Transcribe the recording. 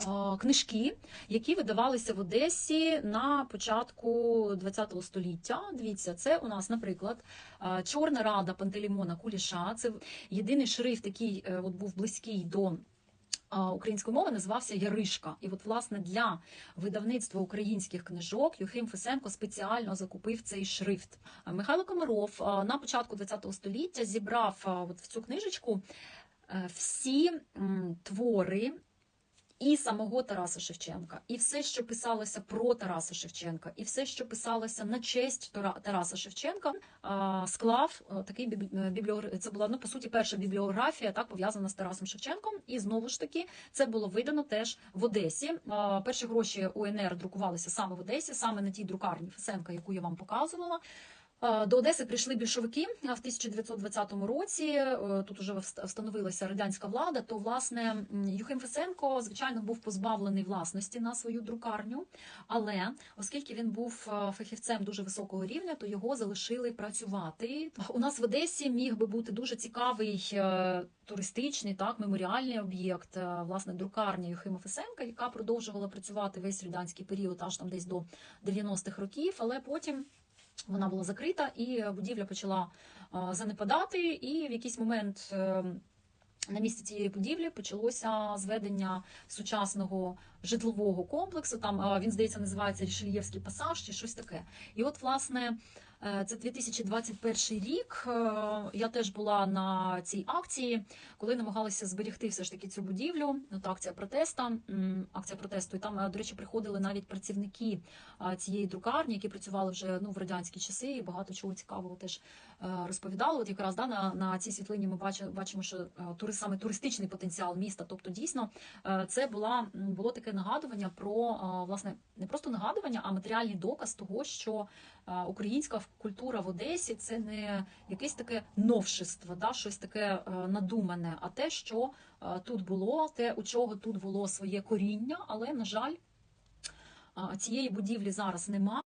е, книжки, які видавалися в Одесі на початку ХХ століття. Дивіться, це у нас, наприклад, е, Чорна рада Пантелеймона Куліша. Це єдиний шрифт, який е, от був близький до. Української мови називався Яришка, і от власне для видавництва українських книжок Юхим Фесенко спеціально закупив цей шрифт. Михайло Комаров на початку ХХ століття зібрав от в цю книжечку всі твори і самого Тараса Шевченка, і все, що писалося про Тараса Шевченка, і все, що писалося на честь Тараса Шевченка, склав е, такий е, бібліограф... Це була ну по суті перша бібліографія, так пов'язана з Тарасом Шевченком. І знову ж таки це було видано теж в Одесі. Перші гроші УНР друкувалися саме в Одесі, саме на тій друкарні Фесенка, яку я вам показувала. Е, До Одеси прийшли більшовики е, в 1920 році. е, Тут уже вст- встановилася радянська влада. То власне Юхим Фесенко, звичайно, був позбавлений власності на свою друкарню. Але оскільки він був е, фахівцем дуже високого рівня, то його залишили працювати. У нас в Одесі міг би бути дуже цікавий туристичний, так меморіальний об'єкт, власне, друкарня Юхима Фесенка, яка продовжувала працювати весь радянський період, аж там десь до 90-х років, але потім. Вона була закрита, і будівля почала е, занепадати. І в якийсь момент е, на місці цієї будівлі почалося зведення сучасного житлового комплексу. Там він здається називається Рішельєвський пасаж чи щось таке. І от, власне, е, це 2021 рік. Е, Я теж була на цій акції, коли намагалися зберегти все ж таки цю будівлю. От акція протеста, акція протесту. І там, е, до речі, приходили навіть працівники цієї друкарні, які працювали вже ну в радянські часи, і багато чого цікавого теж розповідали. От якраз да на, на цій світлині ми бачимо, бачимо, що тури, саме туристичний потенціал міста. Тобто, дійсно, це була було таке нагадування про власне не просто нагадування, а матеріальний доказ того, що українська культура в Одесі це не якесь таке новшество, да, щось таке е, надумане, а те, що е, тут було, те, у чого тут було своє коріння, але на жаль. Цієї будівлі зараз нема.